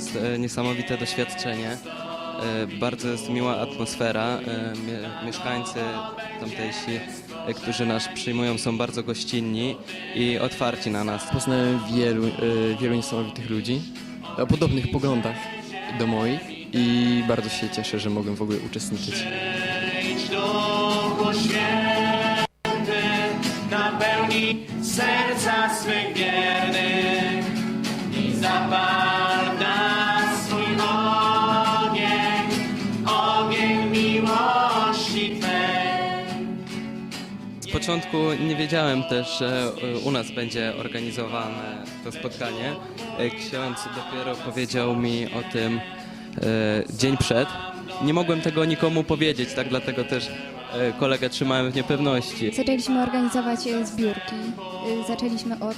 jest e, niesamowite doświadczenie. E, Bardzo jest miła atmosfera. E, mie- Mieszkańcy tamtejsi, którzy nas przyjmują, są bardzo gościnni i otwarci na nas. Poznałem wielu, wielu niesamowitych ludzi o podobnych poglądach do moich i bardzo się cieszę, że mogłem w ogóle uczestniczyć. Napełnij serca swych początku nie wiedziałem też, że e, u nas będzie organizowane to spotkanie. E, Ksiądz dopiero powiedział mi o tym e, dzień przed. Nie mogłem tego nikomu powiedzieć, tak dlatego też kolegę trzymałem w niepewności. Zaczęliśmy organizować zbiórki. Zaczęliśmy od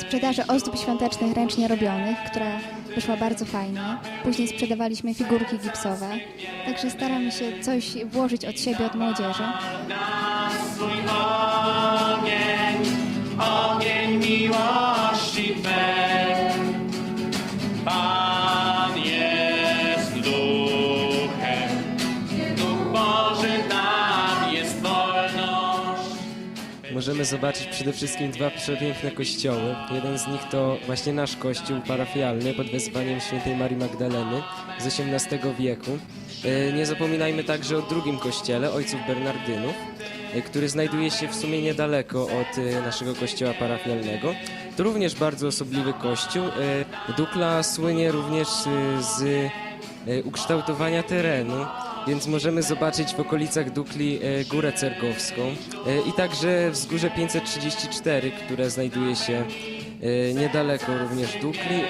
sprzedaży ozdób świątecznych ręcznie robionych, która wyszła bardzo fajnie. Później sprzedawaliśmy figurki gipsowe. Także staramy się coś włożyć od siebie, od młodzieży. Możemy zobaczyć przede wszystkim dwa przepiękne kościoły. Jeden z nich to właśnie nasz kościół parafialny pod wezwaniem świętej Marii Magdaleny z XVIII wieku. E, Nie zapominajmy także o drugim kościele, ojców Bernardynów, e, który znajduje się w sumie niedaleko od e, naszego kościoła parafialnego. To również bardzo osobliwy kościół. Dukla słynie również z ukształtowania terenu, więc możemy zobaczyć w okolicach Dukli e, Górę Cerkowską e, i także wzgórze 534, które znajduje się e, niedaleko również Dukli.